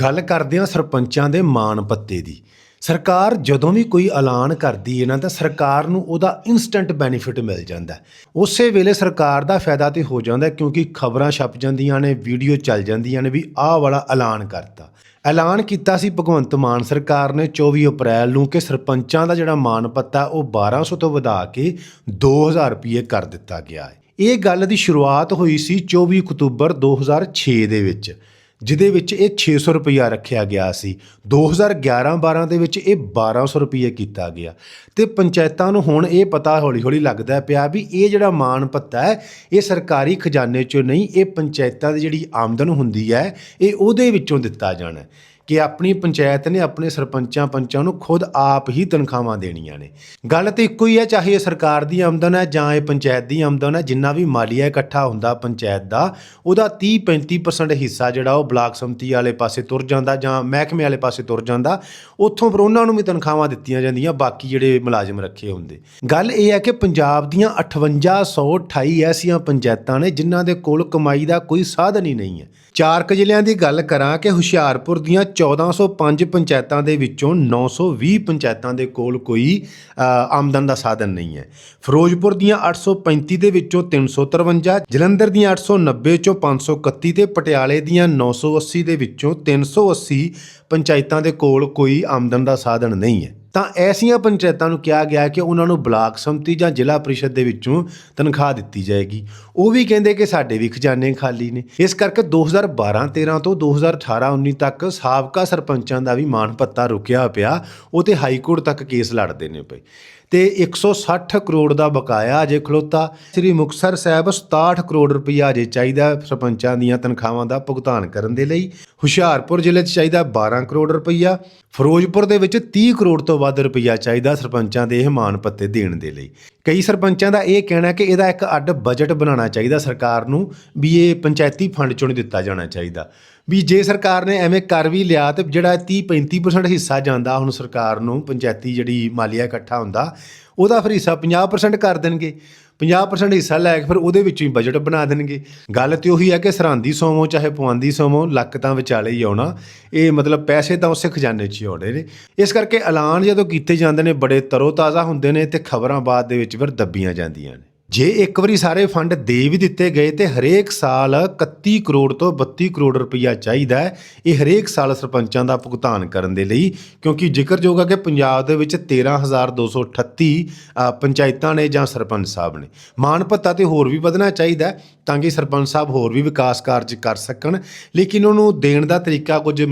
ਗੱਲ ਕਰਦੇ ਹਾਂ ਸਰਪੰਚਾਂ ਦੇ ਮਾਣ ਪੱਤੇ ਦੀ। ਸਰਕਾਰ ਜਦੋਂ ਵੀ ਕੋਈ ਐਲਾਨ ਕਰਦੀ ਹੈ ਨਾ, ਤਾਂ ਸਰਕਾਰ ਨੂੰ ਉਹਦਾ ਇਨਸਟੈਂਟ ਬੈਨੀਫਿਟ ਮਿਲ ਜਾਂਦਾ ਉਸੇ ਵੇਲੇ ਸਰਕਾਰ ਦਾ ਫਾਇਦਾ ਤੇ ਹੋ ਜਾਂਦਾ ਕਿਉਂਕਿ ਖਬਰਾਂ ਛਪ ਜਾਂਦੀਆਂ ਨੇ, ਵੀਡੀਓ ਚੱਲ ਜਾਂਦੀਆਂ ਨੇ ਵੀ ਆਹ ਵਾਲਾ ਐਲਾਨ ਕਰਤਾ। ਐਲਾਨ ਕੀਤਾ ਸੀ ਭਗਵੰਤ ਮਾਨ ਸਰਕਾਰ ਨੇ 24 ਅਪ੍ਰੈਲ ਨੂੰ ਕਿ ਸਰਪੰਚਾਂ ਦਾ ਜਿਹੜਾ ਮਾਣ ਪੱਤਾ ਉਹ 1200 ਤੋਂ ਵਧਾ ਕੇ 2000 ਰੁਪਏ ਕਰ ਦਿੱਤਾ ਗਿਆ ਹੈ। ਇਹ ਗੱਲ ਦੀ ਸ਼ੁਰੂਆਤ ਹੋਈ ਸੀ 24 ਅਕਤੂਬਰ 2006 ਦੇ ਵਿੱਚ। ਜਿਹਦੇ ਵਿੱਚ ਇਹ 600 ਰੁਪਇਆ ਰੱਖਿਆ ਗਿਆ ਸੀ। 2011-12 ਦੇ ਵਿੱਚ ਇਹ 1200 ਰੁਪਏ ਕੀਤਾ ਗਿਆ। ਤੇ ਪੰਚਾਇਤਾਂ ਨੂੰ ਹੁਣ ਇਹ ਪਤਾ ਹੌਲੀ-ਹੌਲੀ ਲੱਗਦਾ ਪਿਆ ਵੀ ਇਹ ਜਿਹੜਾ ਮਾਣ ਪੱਤਾ ਹੈ, ਇਹ ਸਰਕਾਰੀ ਖਜ਼ਾਨੇ ਚੋਂ ਨਹੀਂ, ਇਹ ਪੰਚਾਇਤਾਂ ਦੀ ਜਿਹੜੀ ਆਮਦਨ ਹੁੰਦੀ ਹੈ, ਇਹ ਉਹਦੇ ਵਿੱਚੋਂ ਦਿੱਤਾ ਜਾਣਾ ਕਿ ਆਪਣੀ ਪੰਚਾਇਤ ਨੇ ਆਪਣੇ ਸਰਪੰਚਾਂ ਪੰਚਾਂ ਨੂੰ ਖੁਦ ਆਪ ਹੀ ਤਨਖਾਹਾਂ ਦੇਣੀਆਂ ਨੇ। ਗੱਲ ਤੇ ਇੱਕੋ ਹੀ ਹੈ, ਚਾਹੇ ਇਹ ਸਰਕਾਰ ਦੀ ਆਮਦਨ ਹੈ ਜਾਂ ਇਹ ਪੰਚਾਇਤ ਦੀ ਆਮਦਨ ਹੈ, ਜਿੰਨਾ ਵੀ ਮਾਲੀਆ ਇਕੱਠਾ ਹੁੰਦਾ ਪੰਚਾਇਤ ਦਾ, ਉਹਦਾ 30 35% ਹਿੱਸਾ ਜਿਹੜਾ ਉਹ ਬਲਾਕ ਸੰਮਤੀ ਵਾਲੇ ਪਾਸੇ ਤੁਰ ਜਾਂਦਾ ਜਾਂ ਮਹਿਕਮੇ ਵਾਲੇ ਪਾਸੇ ਤੁਰ ਜਾਂਦਾ, ਉੱਥੋਂ ਫਿਰ ਉਹਨਾਂ ਨੂੰ ਵੀ ਤਨਖਾਹਾਂ ਦਿੱਤੀਆਂ ਜਾਂਦੀਆਂ, ਬਾਕੀ ਜਿਹੜੇ ਮੁਲਾਜ਼ਮ ਰੱਖੇ ਹੁੰਦੇ। ਗੱਲ ਇਹ ਹੈ ਕਿ ਪੰਜਾਬ ਦੀਆਂ 5828 ਐਸੀਆਂ ਪੰਚਾਇਤਾਂ ਨੇ, ਜਿਨ੍ਹਾਂ ਦੇ ਕੋਲ ਕਮਾਈ ਦਾ ਕੋਈ ਸਾਧਨ ਹੀ ਨਹੀਂ ਹੈ। ਚਾਰ ਕੁ ਜ਼ਿਲ੍ਹਿਆਂ ਦੀ ਗੱਲ ਕਰਾਂ ਕਿ ਹੁਸ਼ਿਆਰਪੁਰ ਦੀਆਂ 1405 ਪੰਚਾਇਤਾਂ ਦੇ ਵਿੱਚੋਂ 920 ਪੰਚਾਇਤਾਂ ਦੇ ਕੋਲ ਕੋਈ ਆਮਦਨ ਦਾ ਸਾਧਨ ਨਹੀਂ ਹੈ। ਫਿਰੋਜ਼ਪੁਰ ਦੀਆਂ 835 ਦੇ ਵਿੱਚੋਂ 353 ਜਲੰਧਰ ਦੀਆਂ 890 ਚੋਂ 531 ਤੇ ਪਟਿਆਲੇ ਦੀਆਂ 980 ਦੇ ਵਿੱਚੋਂ 380 ਪੰਚਾਇਤਾਂ ਦੇ ਕੋਲ ਕੋਈ ਆਮਦਨ ਦਾ ਸਾਧਨ ਨਹੀਂ ਹੈ। ਤਾਂ ਐਸੀਆਂ ਪੰਚਾਇਤਾਂ ਨੂੰ ਕਿਹਾ ਗਿਆ ਕਿ ਉਹਨਾਂ ਨੂੰ ਬਲਾਕ, ਸੰਮਤੀ ਜਾਂ ਜ਼ਿਲ੍ਹਾ ਪ੍ਰੀਸ਼ਦ ਦੇ ਵਿੱਚੋਂ ਤਨਖਾਹ ਦਿੱਤੀ ਜਾਏਗੀ। ਉਹ ਵੀ ਕਹਿੰਦੇ ਕਿ ਸਾਡੇ ਵੀ ਖਜ਼ਾਨੇ ਖਾਲੀ ਨੇ। ਇਸ ਕਰਕੇ 2012-13 ਤੋਂ 2018-19 ਤੱਕ ਸਾਬਕਾ ਸਰਪੰਚਾਂ ਦਾ ਵੀ ਮਾਣ ਪੱਤਾ ਰੁਕਿਆ ਪਿਆ। ਉਹ ਤੇ ਹਾਈ ਕੋਰਟ ਤੱਕ ਕੇਸ ਲੜਦੇ ਨੇ ਪਏ ਤੇ 160 ਕਰੋੜ ਦਾ ਬਕਾਇਆ ਅਜੇ ਖਲੋਤਾ। ਸ੍ਰੀ ਮੁਕਤਸਰ ਸਾਹਿਬ 67 ਕਰੋੜ ਰੁਪਈਆ ਅਜੇ ਚਾਹੀਦਾ ਸਰਪੰਚਾਂ ਦੀਆਂ ਤਨਖਾਹਾਂ ਦਾ ਭੁਗਤਾਨ ਕਰਨ ਦੇ ਲਈ। ਹੁਸ਼ਿਆਰਪੁਰ ਜ਼ਿਲ੍ਹੇ 'ਚ ਚਾਹੀਦਾ 12 ਕਰੋੜ ਰੁਪਈਆ। ਫਿਰੋਜ਼ਪੁਰ ਦੇ ਵਿੱਚ 30 ਕਰੋੜ ਤੋਂ ਵੱਧ ਰੁਪਈਆ ਚਾਹੀਦਾ ਸਰਪੰਚਾਂ ਦੇ ਇਹ ਮਾਣ ਪੱਤੇ ਦੇਣ ਦੇ ਲਈ। ਕਈ ਸਰਪੰਚਾਂ ਦਾ ਇਹ ਕਹਿਣਾ ਕਿ ਇਹਦਾ ਇੱਕ ਅੱਡ ਬਜਟ ਬਣਾਉਣਾ ਚਾਹੀਦਾ ਸਰਕਾਰ ਨੂੰ ਵੀ ਇਹ ਪੰਚਾਇਤੀ ਫੰਡ ਚੋਂ ਦਿੱਤਾ ਜਾਣਾ ਚਾਹੀਦਾ। ਵੀ ਜੇ ਸਰਕਾਰ ਨੇ ਐਵੇਂ ਕਰ ਵੀ ਲਿਆ ਤੇ ਜਿਹੜਾ 30 35% ਹਿੱਸਾ ਜਾਂਦਾ ਹੁਣ ਸਰਕਾਰ ਨੂੰ, ਪੰਚਾਇਤੀ ਜਿਹੜੀ ਮਾਲੀਆ ਇਕੱਠਾ ਹੁੰਦਾ, ਉਹਦਾ ਫਿਰ ਹਿੱਸਾ 50% ਕਰ ਦੇਣਗੇ। 50% ਹਿੱਸਾ ਲੈ ਕੇ ਫਿਰ ਉਹਦੇ ਵਿੱਚੋਂ ਹੀ ਬਜਟ ਬਣਾ ਦੇਣਗੇ। ਗੱਲ ਤੇ ਉਹੀ ਹੈ ਕਿ ਸਰਾਂਦੀ ਸੋਮੋ ਚਾਹੇ ਪਵਾਂਦੀ ਸੋਮੋ, ਲੱਕ ਤਾਂ ਵਿਚਾਲੇ ਹੀ ਆਉਣਾ। ਇਹ ਮਤਲਬ ਪੈਸੇ ਤਾਂ ਉਸੇ ਖਜ਼ਾਨੇ 'ਚ ਹੀ ਆਉਣੇ ਨੇ। ਇਸ ਕਰਕੇ ਐਲਾਨ ਜਦੋਂ ਕੀਤੇ ਜਾਂਦੇ ਨੇ, ਬੜੇ ਤਰੋ-ਤਾਜ਼ਾ ਹੁੰਦੇ ਨੇ ਤੇ ਖਬਰਾਂ ਬਾਅਦ ਦੇ ਵਿੱਚ ਫਿਰ ਦੱਬੀਆਂ ਜਾਂਦੀਆਂ ਨੇ। ਜੇ ਇੱਕ ਵਾਰੀ ਸਾਰੇ ਫੰਡ ਦੇ ਵੀ ਦਿੱਤੇ ਗਏ ਤੇ ਹਰੇਕ ਸਾਲ 31 ਕਰੋੜ ਤੋਂ 32 ਕਰੋੜ ਰੁਪਈਆ ਚਾਹੀਦਾ ਹੈ ਇਹ ਹਰੇਕ ਸਾਲ ਸਰਪੰਚਾਂ ਦਾ ਭੁਗਤਾਨ ਕਰਨ ਦੇ ਲਈ ਕਿਉਂਕਿ ਜ਼ਿਕਰਯੋਗ ਹੈ ਕਿ ਪੰਜਾਬ ਦੇ ਵਿੱਚ 13238 ਅ, ਪੰਚਾਇਤਾਂ ਨੇ ਜਾਂ ਸਰਪੰਚ ਸਾਹਿਬ ਨੇ। ਮਾਣ ਭੱਤਾ ਤੇ ਹੋਰ ਵੀ ਵਧਣਾ ਚਾਹੀਦਾ ਤਾਂ ਕਿ ਸਰਪੰਚ ਸਾਹਿਬ ਹੋਰ ਵੀ ਵਿਕਾਸ ਕਾਰਜ ਕਰ ਸਕਣ ਲੇਕਿਨ ਉਹਨੂੰ ਦੇਣ ਦਾ ਤਰੀਕਾ ਕੁਝ